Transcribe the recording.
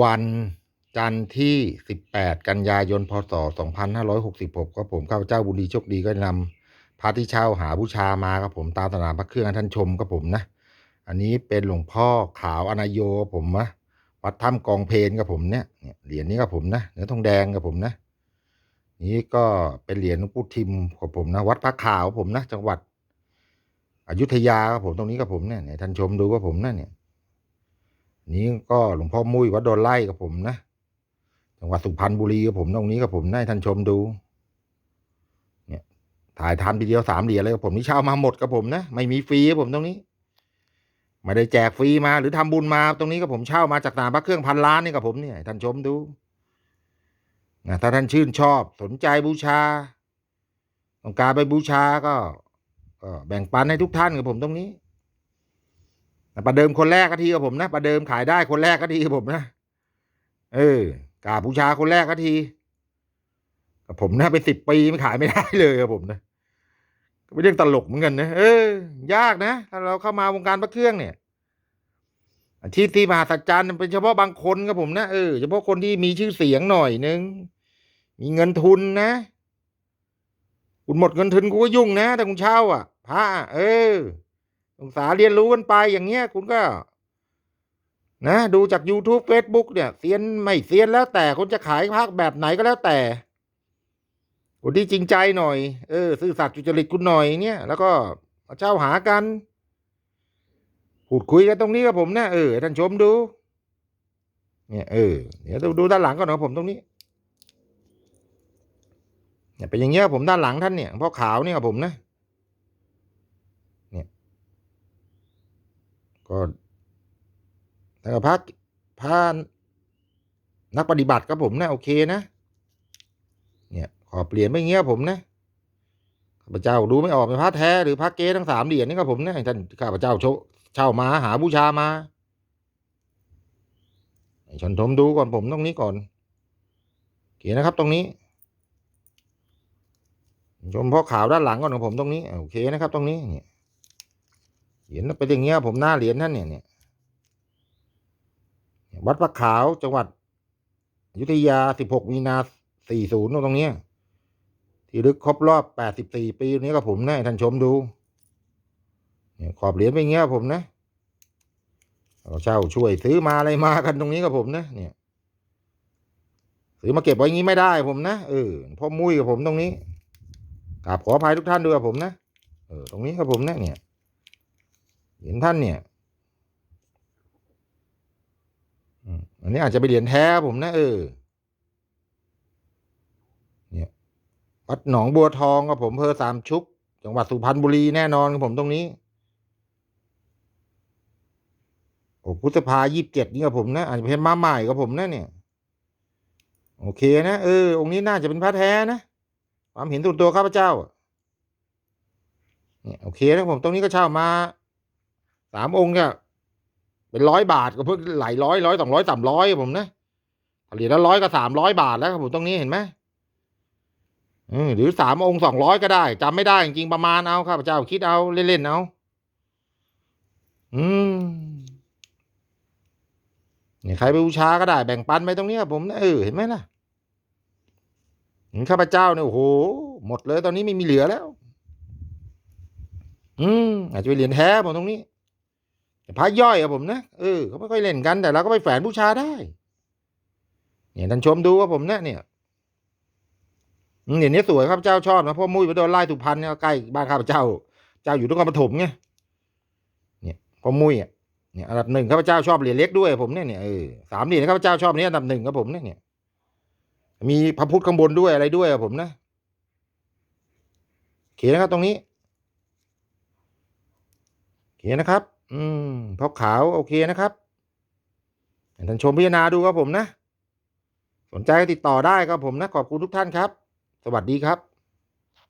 วันจันทร์ที่ 18 กันยายน พศ 2566ครับผมข้าพเจ้าบุญดีโชคดีก็นำพระที่เช่าหาบูชามาครับผมตามสนามพระเครื่องท่านชมครับผมนะ อันนี้เป็นหลวงพ่อขาวอนายโยผมนะวัดถ้ำกองเพนครับผมเนี่ยเหรียญนี้ครับผมนะเนื้อทองแดงครับผมนะ นี้ก็เป็นเหรียญหลวงปู่ทิมครับผมนะ วัดพระขาวผมนะ จังหวัดอยุธยาครับผมตรงนี้ครับผมเนี่ยท่านชมดูครับผมนะเนี่ย นี้ก็หลวงพ่อมุ้ยวัดโดนไล่กับผมนะจังหวัดสุพรรณบุรีกับผมตรงนี้กับผมให้ท่านชมดู เนี่ย ถ่ายทันทีเดียวสามเหรียญเลยกับผมนี่เช่ามาหมดกับผมนะไม่มีฟรีครับผมตรงนี้ไม่ได้แจกฟรีมา หรือทำบุญมาตรงนี้กับผมเช่ามาจากสนามพระเครื่องพันล้านนี่กับผมเนี่ยท่านชมดูนะถ้าท่านชื่นชอบสนใจบูชาต้องการไปบูชาก็ก็แบ่งปันให้ทุกท่านกับผมตรงนี้ ประเดิมคนแรกก็ทีกับผมนะประเดิมขายได้คนแรกก็ทีกับผมนะเออกาบบูชาคนแรกก็ทีกับผมนะเป็นสิบปีไม่ขายไม่ได้เลยกับผมนะก็เป็นเรื่องตลกเหมือนกันนะเออ ยากนะถ้าเราเข้ามาวงการพระเครื่องเนี่ยอาชีพที่มหาสัจจรรย์เป็นเฉพาะบางคนครับผมนะเออเฉพาะคนที่มีชื่อเสียงหน่อยนึงมีเงินทุนนะคุณหมดเงินทุนกูก็ยุ่งนะแต่คุณเช่าอะพระเออ ศึกษาเรียนรู้กันไปอย่างเงี้ยคุณก็นะดูจาก YouTube Facebook เนี่ยเซียนไม่เซียนแล้วแต่คนจะขายภาคแบบไหนก็แล้วแต่ คนที่จริงใจหน่อย เออซื่อสัตย์จุจริตคุณหน่อยเนี่ยแล้วก็มาเช่าหากันพูดคุยกันตรงนี้กับผมนะเออท่านชมดู เนี่ยเออเดี๋ยวดูด้านหลังก่อนนะผมตรงนี้เนี่ยเป็นอย่างเงี้ยผมด้านหลังท่านเนี่ยพ่อขาวเนี่ยกับผมนะ ก็แต่ก็พักพานักปฏิบัติกับผมนะโอเคนะ เนี่ยขอเปลี่ยนไม่เงี้ยผมนะข้าพเจ้าดูไม่ออกเป็นพระแท้หรือพระเก๊ทั้งสามเหรียญนี่ครับผมนะท่านข้าพเจ้าโชเช่ามาหาบูชามาให้ชนทมดูก่อนผมตรงนี้ก่อนโอเคนะครับตรงนี้ ชมพ่อขาวด้านหลังก่อนของผมตรงนี้โอเคนะครับ ตรงนี้เนี่ย เหรียญเป็นอย่างเงี้ยผมหน้าเหรียญท่านเนี่ยเนี่ยวัดพระขาวจังหวัดอยุธยา16มีนา40ตรงเนี้ยที่ลึกครบรอบ84ปีนี้ก็ผมนะท่านชมดูเนี่ยขอบเหรียญเป็นเงี้ยผมนะเราเช่าช่วยซื้อมาอะไรมากันตรงนี้กับผมนะเนี่ยซื้อมาเก็บไว้อย่างงี้ไม่ได้ผมนะเออพ่อมุ้ยกับผมตรงนี้กราบขออภัยทุกท่านด้วยกับผมนะเออตรงนี้กับผมนะเนี่ย เห็นท่านเนี่ยอันนี้อาจจะเป็นเหรียญแท้ผมนะเออเนี่ยวัดหนองบัวทองกับผมเพอสามชุก จังหวัดสุพรรณบุรีแน่นอนกับผมตรงนี้โอ้พุทธภายี่สิบเจ็ดนี่กับผมนะอาจจะเป็นมาใหม่กับผมนะเนี่ย โอเคนะเออองค์นี้น่าจะเป็นพระแท้นะความเห็นส่วนตัวข้าพเจ้าเนี่ยโอเคนะผมตรงนี้ก็เช่ามา สามองค์เนี่ยเป็นร้อยบาทก็เพิ่งหลายร้อยร้อยสองร้อยสามร้อยผมนะเหรียญละร้อยก็สามร้อยบาทแล้วครับผมตรงนี้เห็นไหมหรือสามองค์สองร้อยก็ได้จำไม่ได้จริงๆประมาณเอาครับเจ้าคิดเอาเล่นๆเอาอืมเนี่ยใครไปบูชาก็ได้แบ่งปันไปตรงนี้ครับผมนะเออเห็นไหมล่ะข้าพเจ้าเนี่ยโอ้โหหมดเลยตอนนี้ไม่มีเหลือแล้ว อืมอาจจะเป็นเหรียญแท้ผมตรงนี้ แต่พระย่อยอะผมนะเออเขาไม่ค่อยเล่นกัน แต่เราก็ไปแฝนบูชาได้ เนี่ยท่านชมดูว่าผมเนี่ยเนี่ยเหรียนี้สวยครับเจ้าชอบนะเพราะมุ้ยไปโดนไล่สุพรรณเนี่ยใกล้บ้านข้าพเจ้า เจ้าอยู่นครปฐมไงเนี่ยพอมุ้ยอะเนี่ยอันดับหนึ่งข้าพเจ้าชอบเหรียญเล็กด้วยผมเนี่ยเนี่ยเออสามเหรียญข้าพเจ้าชอบนี้อันดับหนึ่งครับผมเนี่ยเนี่ยมีพระพุทธข้างบนด้วยอะไรด้วยอะผมนะโอเคนนะครับตรงนี้โอเคนะครับ อืมพอขาวโอเคนะครับท่านชมพิจารณาดูครับผมนะ สนใจก็ติดต่อได้ครับผมนะ ขอบคุณทุกท่านครับ สวัสดีครับ